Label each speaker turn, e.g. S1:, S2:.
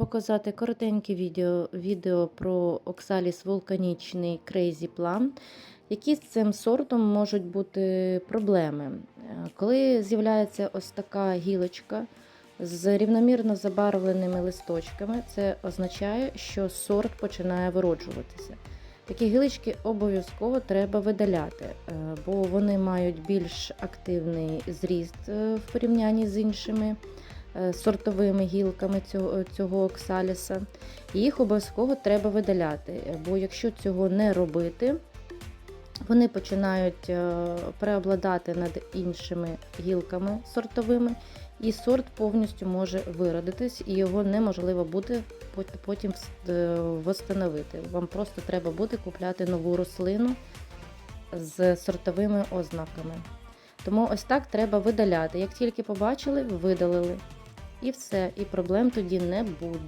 S1: показати коротеньке відео, відео про оксаліс вулканічний Crazy Plum. Які з цим сортом можуть бути проблеми? Е, Коли з'являється ось така гілочка з рівномірно забарвленими листочками, це означає, що сорт починає вироджуватися. Такі гілочки обов'язково треба видаляти, е, бо вони мають більш активний зріст е, в порівнянні з іншими сортовими гілками цього, цього оксаліса. Їх обов'язково треба видаляти, е, бо якщо цього не робити, вони починають е, преобладати над іншими гілками сортовими, і сорт повністю може виродитись, і його неможливо буде потім вс- е. Вам просто треба буде купляти нову рослину з сортовими ознаками. Тому ось так треба видаляти. Як тільки побачили, видалили. І все, і проблем тоді не